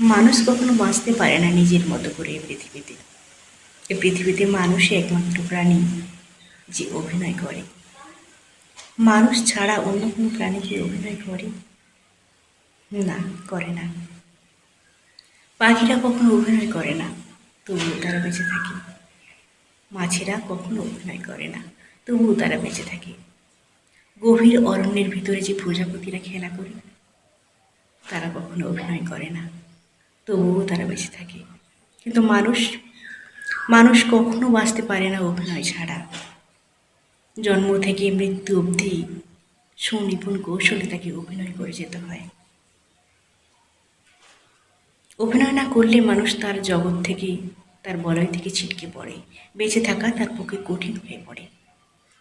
মানুষ কখনো বাঁচতে পারে না নিজের মতো করে এই পৃথিবীতে। এই পৃথিবীতে মানুষই একমাত্র প্রাণী যে অভিনয় করে। মানুষ ছাড়া অন্য কোনো প্রাণী কি অভিনয় করে, না করে না। পাখিরা কখনো অভিনয় করে না, তবুও তারা বেঁচে থাকে। মাছেরা কখনো অভিনয় করে না, তবুও তারা বেঁচে থাকে। গভীর অরণ্যের ভিতরে যে প্রজাপতিরা খেলা করে, তারা কখনো অভিনয় করে না। তবুও তারা বেঁচে থাকে। কিন্তু মানুষ মানুষ কখনো বাঁচতে পারে না অভিনয় ছাড়া। জন্ম থেকে মৃত্যু অবধি সুনিপুণ কৌশলে তাকে অভিনয় করে যেতে হয়। অভিনয় না করলে মানুষ তার জগৎ থেকে, তার বলয় থেকে ছিটকে পড়ে। বেঁচে থাকা তার পক্ষে কঠিন হয়ে পড়ে।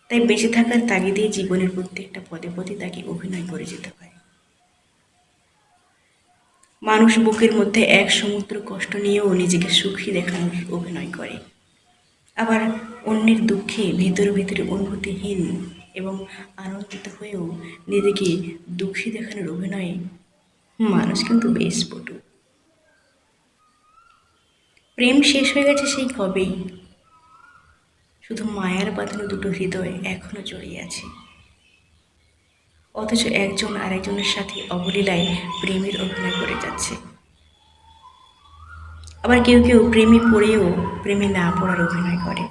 তাই বেঁচে থাকার তাগিদে জীবনের প্রত্যেকটা পদে পদে তাকে অভিনয় করে যেতে হয়। মানুষ বুকের মধ্যে এক সমুদ্র কষ্ট নিয়েও নিজেকে সুখী দেখানোর অভিনয় করে। আবার অন্যের দুঃখে ভিতরে ভিতরে অনুভূতিহীন এবং আনন্দিত হয়েও নিজেকে দুঃখী দেখানোর অভিনয়ে মানুষ কিন্তু বেশ পটু। প্রেম শেষ হয়ে গেছে সেই কবেই। শুধু মায়ার বাঁধানো দুটো হৃদয় এখনও জড়িয়ে আছে। অথচ একজন আরেকজনের সাথে অবলীলায় প্রেমের অভিনয় করে যাচ্ছে। আবার কেউ কেউ প্রেমে পড়েও প্রেমে না পড়ার অভিনয় করে।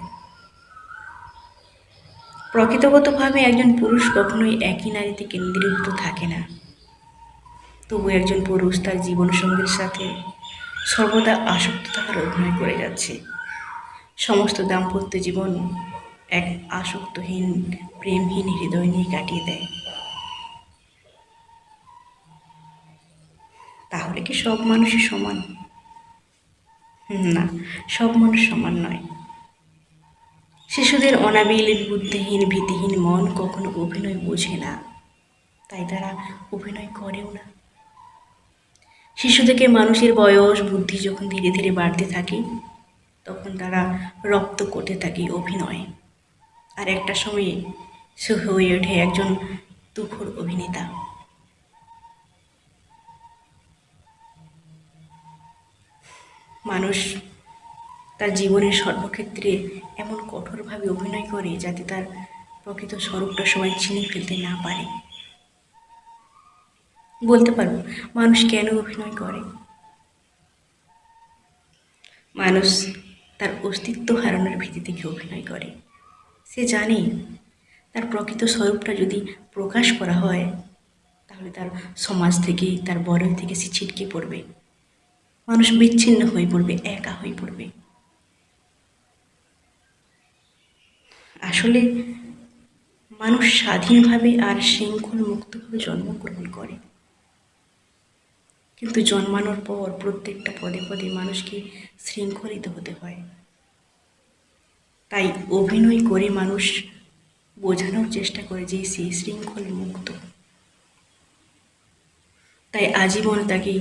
প্রকৃতগতভাবে একজন পুরুষ কখনোই একই নারীতে কেন্দ্রীভূত থাকে না। তবু একজন পুরুষ তার জীবনসঙ্গীর সাথে সর্বদা আসক্ত থাকার অভিনয় করে যাচ্ছে। সমস্ত দাম্পত্য জীবন এক আসক্তহীন, প্রেমহীন হৃদয় নিয়ে কাটিয়ে দেয়। কি সব মানুষই সমান? না, সব মানুষ সমান নয়। শিশুদের অনাবিল, বুদ্ধিহীন, ভীতিহীন মন কখনো অভিনয় বোঝে না, তাই তারা অভিনয় করেও না। শিশু থেকে মানুষের বয়স, বুদ্ধি যখন ধীরে ধীরে বাড়তে থাকে, তখন তারা রপ্ত করতে থাকে অভিনয়। আর একটা সময়ে সে হয়ে ওঠে একজন তুখোর অভিনেতা। মানুষ তার জীবনের সর্বক্ষেত্রে এমন কঠোরভাবে অভিনয় করে যাতে তার প্রকৃত স্বরূপটা সবাই চিনে ফেলতে না পারে। বলতে পারব, মানুষ কেন অভিনয় করে? মানুষ তার অস্তিত্ব হারানোর ভীতি থেকে অভিনয় করে। সে জানে তার প্রকৃত স্বরূপটা যদি প্রকাশ করা হয়, তাহলে তার সমাজ থেকে, তার বড় থেকে সে ছিটকে পড়বে। মানুষ বিচ্ছিন্ন হয়ে পড়বে, একা হয়ে পড়বে। আসলে মানুষ স্বাধীনভাবে আর শৃঙ্খল মুক্তভাবে জন্মগ্রহণ করে। কিন্তু জন্মানোর পর প্রত্যেকটা পদে পদে মানুষকে শৃঙ্খলিত হতে হয়। তাই অভিনয় করে মানুষ বোঝানোর চেষ্টা করে যে সে শৃঙ্খল মুক্ত তাই আজীবন তাকে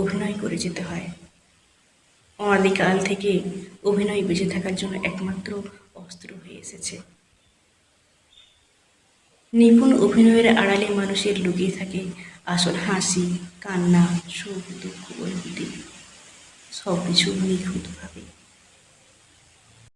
অভিনয় করে যেতে হয়। অনাদিকাল থেকে অভিনয় বেঁচে থাকার জন্য একমাত্র অস্ত্র হয়ে এসেছে। নিপুণ অভিনয়ের আড়ালে মানুষের লুকিয়ে থাকে আসল হাসি, কান্না, সুখ, দুঃখ, অনুভূতি। সব কিছু নিখুঁতভাবে।